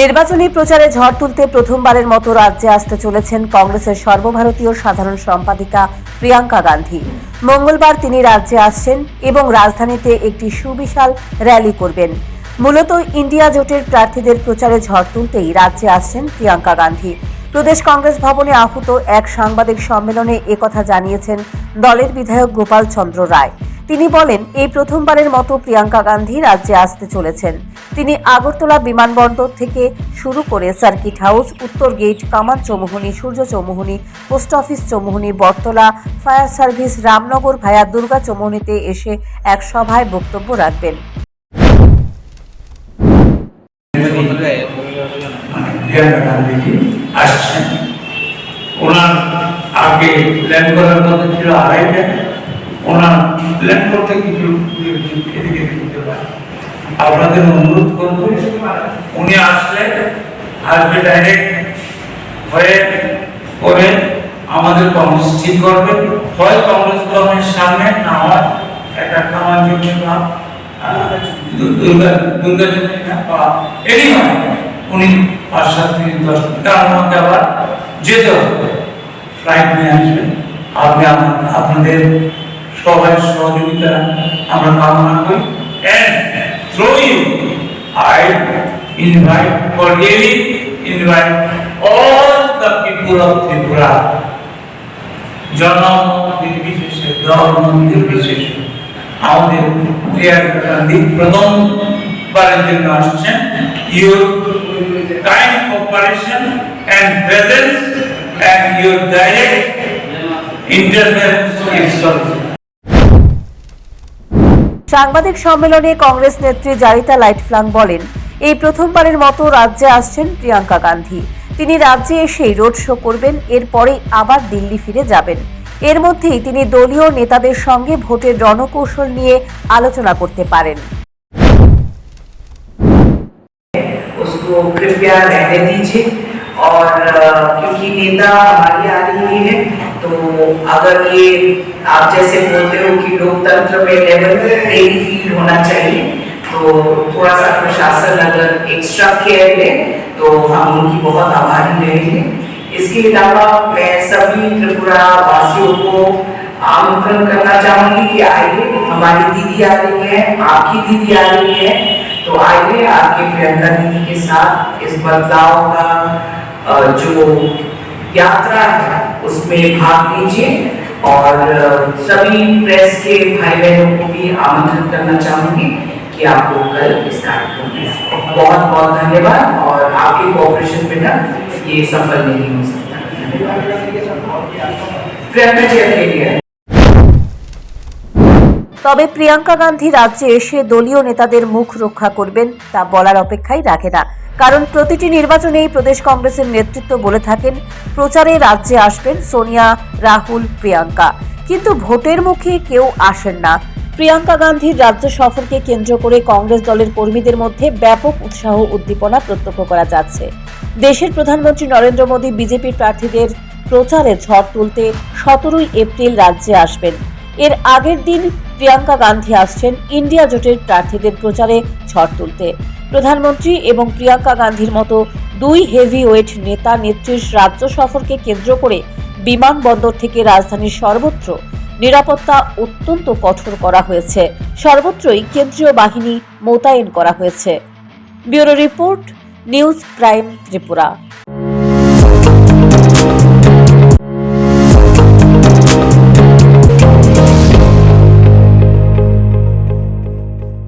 নির্বাচনী প্রচারে ঝড় তুলতে প্রথমবারের মতো রাজ্যে আসতে চলেছেন কংগ্রেসের সর্বভারতীয় সাধারণ সম্পাদিকা প্রিয়াঙ্কা গান্ধী। মঙ্গলবার তিনি রাজ্যে আসছেন এবং রাজধানীতে একটি সুবিশাল র্যালি করবেন। মূলত ইন্ডিয়া জোটের প্রার্থীদের প্রচারে ঝড় তুলতেই রাজ্যে আসছেন প্রিয়াঙ্কা গান্ধী। প্রদেশ কংগ্রেস ভবনে আহুত এক সাংবাদিক সম্মেলনে একথা জানিয়েছেন দলের বিধায়ক গোপাল চন্দ্র রায়। তিনি বলেন, এই প্রথমবারের মতো প্রিয়াঙ্কা গান্ধী রাজ্যে আসতে চলেছেন। তিনি আগরতলা বিমানবন্দর থেকে শুরু করে সার্কিট হাউস, উত্তর gate, Kaman Chowmuhani, Surya Chowmuhani, post office Chowmuhani, Battala, fire service, Ramnagar via Durga চৌমুহনীতে এসে এক সভায় বক্তব্য রাখবেন। আসছেন। ওনার আগে প্ল্যান করার কথা ছিল আড়াইটা ওনার করতে কিছু এদিকে দিতে পারে? আপনাদের অনুরোধ করব, উনি আসলে আসবে ডাইরেক্ট হয়ে করে আমাদের কংগ্রেস ঠিক করবে। হয় কংগ্রেস গভর্নমেন্টের সামনে না হয় একটা খাওয়ার জন্য বা উনি পাঁচ সাত আবার যেতে ফ্লাইট নিয়ে আসবেন। আপনি আপনাদের সবাই সহযোগিতা আমরা কামনা করি। And through you, I invite cordially invite all the people of Tripura. জনম নির্বিশেষে ধর্ম নির্বিশেষে আমাদের গান্ধী প্রথমবারের জন্য আসছেন। Your kind cooperation and presence and your direct intervention is সাংবাদিক সম্মেলনে কংগ্রেস নেত্রী জারিতা লাইটফ্লাং বলেন এই প্রথমবারের মতো রাজ্যে আসছেন প্রিয়াঙ্কা গান্ধী তিনি রাজ্যে এসেই রোড শো করবেন এরপরেই আবার দিল্লি ফিরে যাবেন এর মধ্যেই তিনি দলীয় নেতাদের সঙ্গে ভোটের রণকৌশল নিয়ে আলোচনা করতে পারেন उसको कृपया रहने दीजिए और अ, क्योंकि नेता हमारी आ रही है तो अगर ये, आप जैसे बोलते हो कि लोकतंत्र में लेवल प्लेइंग फ़ील्ड होना चाहिए तो थोड़ा सा प्रशासन अगर एक्स्ट्रा केयर ले तो हम उनकी बहुत आभारी रहेंगे। इसके अलावा मैं सभी त्रिपुरा वासियों को आमंत्रण करना चाहूँगी कि आइए, हमारी दीदी आ रही है, आपकी दीदी आ रही है तो आइए आपके प्रियंका दीदी के साथ इस बदलाव का जो यात्रा है उसमें भाग लीजिए और अ, सभी प्रेस के भाई बहनों को भी आमंत्रित करना चाहूंगी कि आपको कल इस कार्यक्रम में बहुत बहुत धन्यवाद और आपके कोऑपरेशन बिना ये सफल नहीं हो सकता प्रियंका जी अकेली है তবে প্রিয়াঙ্কা গান্ধী রাজ্যে এসে দলীয় নেতাদের মুখ রক্ষা করবেন তা বলার অপেক্ষাই রাখে না কারণ প্রতিটি নির্বাচনেই প্রদেশ কংগ্রেসের নেতৃত্ব বলে থাকেন। প্রচারে রাজ্যে আসবেন সোনিয়া, রাহুল, প্রিয়াঙ্কা। কিন্তু ভোটের মুখে কেউ আসেন না। প্রিয়াঙ্কা গান্ধীর রাজ্য সফরকে কেন্দ্র করে কংগ্রেস দলের কর্মীদের মধ্যে ব্যাপক উৎসাহ উদ্দীপনা প্রত্যক্ষ করা যাচ্ছে। দেশের প্রধানমন্ত্রী নরেন্দ্র মোদী বিজেপির প্রার্থীদের প্রচারে ঝড় তুলতে সতেরোই এপ্রিল রাজ্যে আসবেন। এর আগের দিন প্রিয়াঙ্কা গান্ধী আসছেন ইন্ডিয়া জোটের প্রার্থীদের প্রচারে ঝড় তুলতে। প্রধানমন্ত্রী এবং প্রিয়াঙ্কা গান্ধীর মতো দুই হেভিওয়েট নেতা নেত্রীর রাজ্য সফরকে কেন্দ্র করে বিমানবন্দর থেকে রাজধানীর সর্বত্র নিরাপত্তা অত্যন্ত কঠোর করা হয়েছে। সর্বত্রই কেন্দ্রীয় বাহিনী মোতায়েন করা হয়েছে। Bureau report, news prime Tripura.